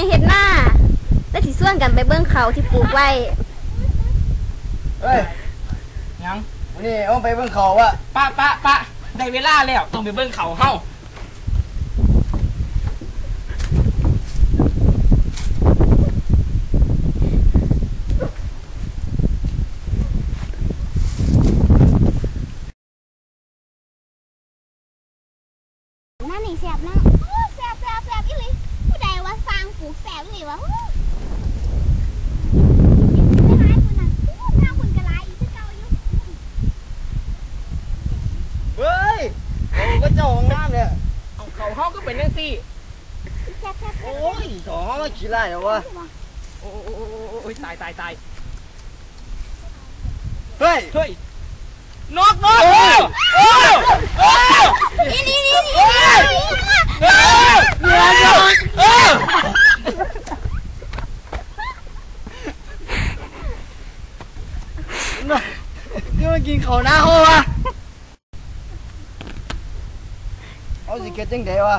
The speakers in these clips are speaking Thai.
ดไฮเฮ็ดหน้า และสิส่วนกันไปเบิ่งเขาที่ปลูกไว้เฮ้ยยังวันนี้เอาไปเบิ่งเขาว่าปะปะปะได้เวลาแล้วต้องไปเบิ่งเขาเฮานั่นนี่แสบนะโอ้แสบแสบ ผูกแสบเลยวะเฮ้ยโอ้ก็เจ้าของน้ำเนี่ยเขาเขาก็เป็นนั่งสิโอ้ยสองขี้ไรเหรอวะโอ้ยตายตายตายเฮ้ยเฮ้ยนกนกโอ้ยโอ้ยนี่นี่นี่นี่เฮ้ยเฮ้ยเฮ้ย นี่มากินเขาหน้าห้อวะเอาสิเก็ตจังไดวะ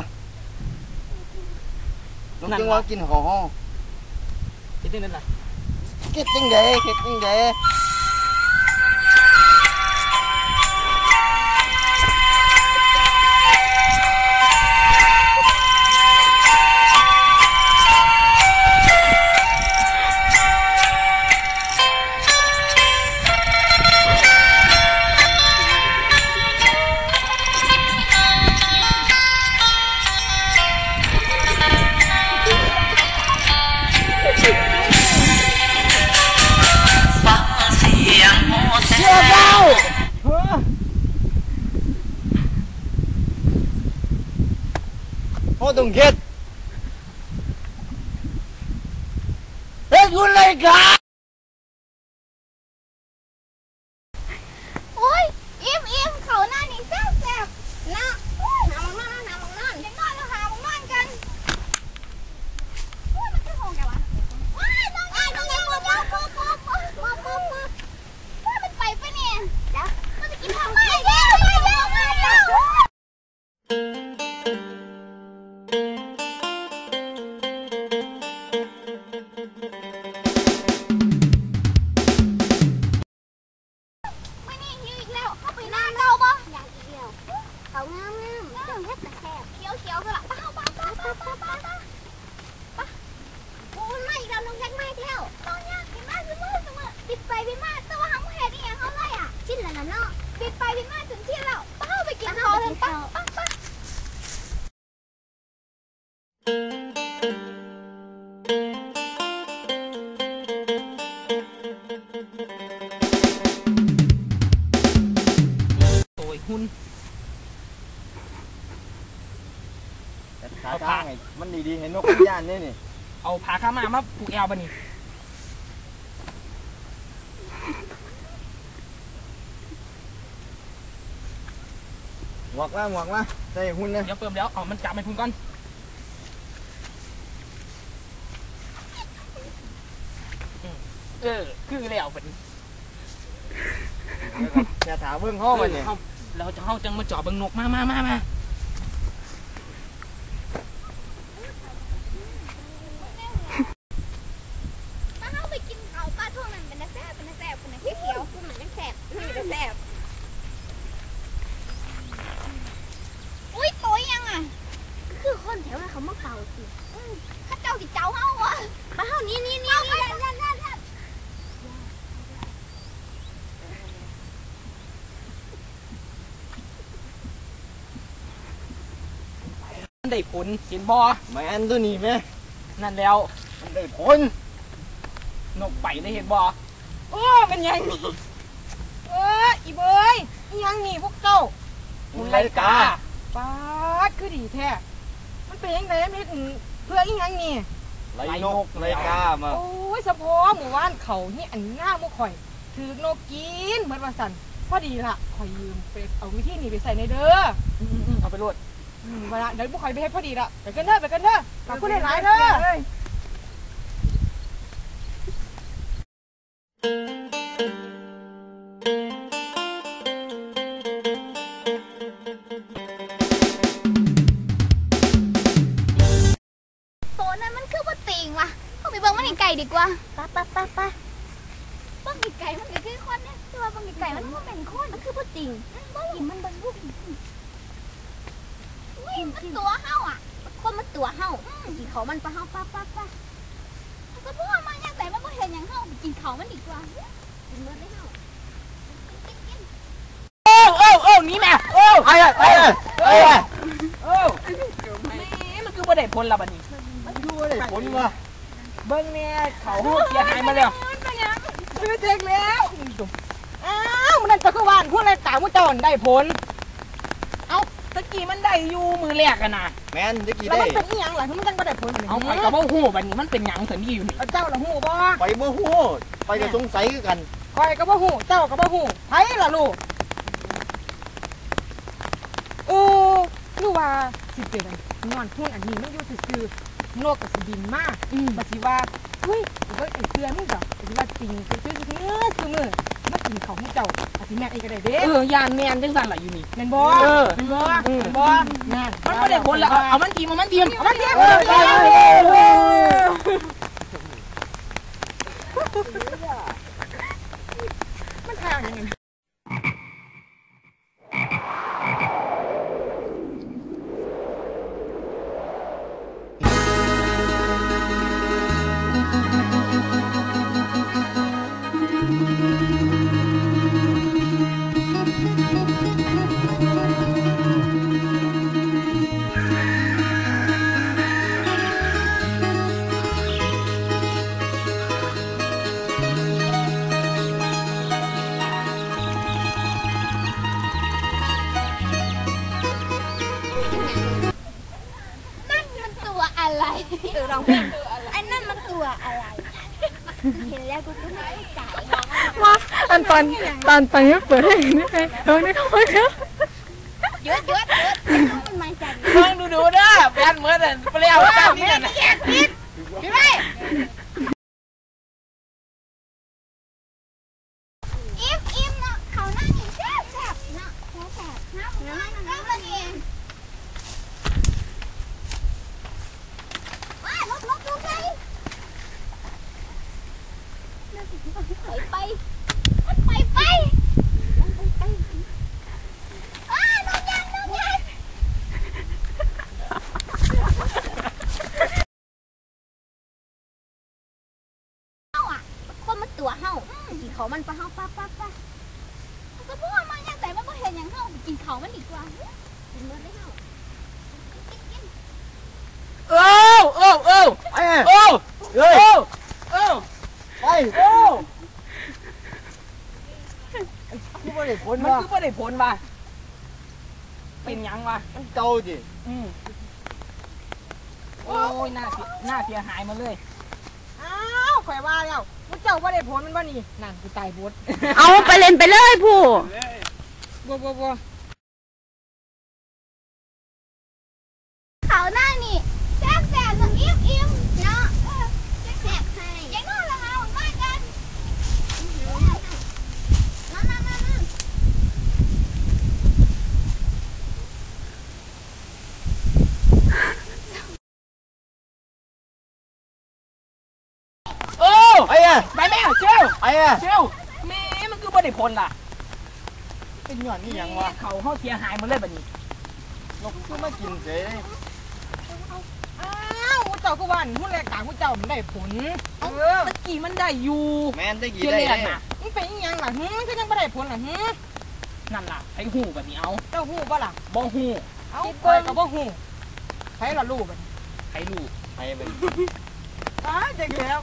น้องจังว่ากินเขาห้อเฮ็ดจังนั้นล่ะเก็ตจังไดเก็ตจังได Oh my God. เขางามงามเจ้าเฮ็ดแต่แซ่บเขียวเขียวก็ละป้าป้าป้าป้าป้าป้าป้าป้าปูนมาอีกแล้วน้องแจ็คมาอีกแล้วตองยากพี่มาซื้อมือซื้อมือปิดไปพี่มาแต่ว่าหางเฮ็ดอีหยังเขาเลยอะชิ้นละนั่นเนาะปิดไปพี่มาถึงที่แล้วป้าเอาไปกินเขาเลยป้าป้า ดีๆเห็นนกย่านนี่นี่เอาผาข้ามามาผูกแอวบัดนี้หวกมาหวกมาใส่หุ่นนะเดี๋ยวเปิมแล้วเอามันจับให้พุ่นก่อนอืมเออคือแล้วบัดนี้อย่าถามเบิ่งห้อมันเนี่ยเออเราจะเฮาจังมาเจาะเบิ่งนกมามามามาป้าเอาไปกินเขาป้าท่วงนั้นเป็นนักแซ่บเป็นนักแซ่บเป็นนักเขียวคือมันนักแซ่บคือนักแซ่บอุ้ยตัวยังอะ คือคนแถวนั้นเขามาเป่าสิข้าเจ้าสิเจ้าเฮาวะป้าเฮานี่นี่นี่นี่ยันยันยันยัน มันได้ผลเห็นบ่แมนตัวนี้ไหมนั่นแล้ว มันได้ผลนกไปได้เห็นบ่โอ้เป็นยังนี่เอออีเบยอีหยังนี่พวกเจ้าหุ่นไลกาป้าดคือดีแท้ มันเป็นยังไงมันเฮ็ดเพื่ออีหยังนี่ไล่นกไล่กามาโอ้ยสะโพอหมู่บ้านเขานี่อันง่ามุข่อยถือนกกินเหมือนว่าสันพอดีละข่อยยืมไปเอาวิธีนี้ไปใส่ในเด้ออืมอืมเอาไปโลด อืมเวลาเดี๋ยวบุข่อยไปเฮ็ดพอดีละไปกันเด้อไปกันเด้อขอบคุณหลายๆเด้อตัวนั้นมันคือว่าริงว่ะเข้าไปเบิ่งมันไก่ดีกว่าปะปะปะปะเบิ่งไก่มันก็คือคนเนี่ยแต่ว่าเบิ่งไก่มันบ่เป็นคนมันคือผู้จริงเบิ่งกินมันเบิ่งลูกอุ้ย มันตัวเฮาอะคนมันตัวเฮากินเขามันปะเฮาปะปะปะก็พูดมาอย่างแต่มันบ่เห็นอย่างเฮากินเขามันดีกว่ากินเบิดเลยเฮากินกินโอ้โอ้โอ้นี่แม่โอ้ไปเลยไปเลยไปเลยโอ้แม่มันคือบ่ได้ผลละบัดนี้มันอยู่บ่ได้ผลวะเบิ่งแน่เขาเฮาเสียหายมาแล้วซื้อเจ๊กแล้วอ้าวมันนั่นจักรวาลพวกอะไรต่างพวกเจ้าได้ผลเอ้าตะ กี้มันได้อยู่มือแรกอะนะแม่นจะกี่แล้วได้มันเป็นอีหยังล่ะที่มันจังบ่ได้ผลเอาไปกับบ่ฮู้บัดนี้มันเป็นหยังสันนี่อยู่นี่เอาเจ้าละฮู้บ่ไปบ่ฮู้ไปก็สงสัยคือกันคอยก็บ่ฮู้เจ้าก็บ่ฮู้ไผล่ะลูกโอ้หรือว่าสิเป็นอันนอนทุ่นอันนี้มันอยู่ซื่อๆนกก็สิบินมาอืมบัดสิว่าเฮ้ยเฮ้ยไอ้เสื้อมึงจ้ะบัดสิว่าจริงซื่อๆซื่อๆซื่อมือ มากินของพวกเจ้าอาจสิแม่นอีกก็ได้เด้เออยานแม่นจังซั่นล่ะอยู่นี่ แม่นบ่เออ แม่นบ่แม่นบ่นั่นมันบ่ได้ผลละเอาเอามันทีมเอามันทีมเอามาเทียบเออกันเออเลยเออมั วอะไร เห็นแล้วกูก็ไม่เข้าใจว่าอันตอนตอนตอนนี้เปิดให้นี่ไงเออนี่เขาไปแล้วเยอะเยอะเยอะมันมาจากลองดูดูๆเด้อแม่นเหมือนอันเปรี้ยวจังนี่น่ะพี่ไม่อิ่มอิ่มเนาะเขาหน้านี่แซ่บแซ่บเนาะแซ่บแซ่บน้ำน้ำน้ำละเอียดว้าลบลบลบไปไปไปไปไปอ้าน้องยันน้องยัน เฮาอะคนมันตัวเฮากินเขามัน ปะเฮาปะปะปะก็พูดมาอย่างแต่มันก็เห็นอย่างเฮากินเขามันดีกว่ากินเมื่อได้เฮากินกินโอ้โอ้โอ้ไปเลยโอ้เฮ้ยโอ้โอ้ไปโอ้ที่บ่ได้ผลมันวะคือบ่ได้ผลว่ะเป็นหยังวะมันเก่าดิอืมโอ้ยหน้าเสียหน้าเสียหายหมาเลย อ้าว ข่อยว่าแล้วพวกเจ้าว่าได้ผลมันบ่นี่นั่นกูตายบดเอาไปเล่นไปเลยผู้บัวบัวบัว เขาหน้านี่แซ่บแซ่บเนาะอิ่มอิ่มเนาะแซ่บให้ยังนอนละเฮามากันมามามามา โอ้ ไปอะไปแม่เจ้าไปอะเจ้าแม่มันคือบ่ได้ผลล่ะ เป็นหย่อนนี่ยังวะเขาเฮาเสียหายหมาเลยบัดนี้นกคือมากินเฉยอ้าวพวกเจ้าก็ว่าหุ้นแรกต่างพวกเจ้ามันได้ผลเออตะกี้มันได้อยู่แม่นได้กี่เที่ยได้แรได้กน่ะมันเป็นอีหยังล่ะหืมก็ยังบ่ได้ผลล่ะหืมนั่นล่ะไอ้หูแบบนี้เอาเจ้าฮู้บ่ล่ะบ่หูเอ้าข่อยก็บ่ฮู้ไผล่ะลูกบัดนี้ไอ้ลูกไปเป็นอ้าจักแล้ว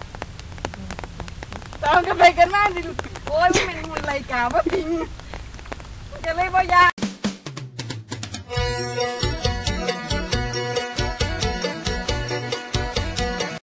ตามกันไปกันมาดิโอ้ยมันเป็นมูลไรกาว่าพิงมันก็เลยบ่ยาก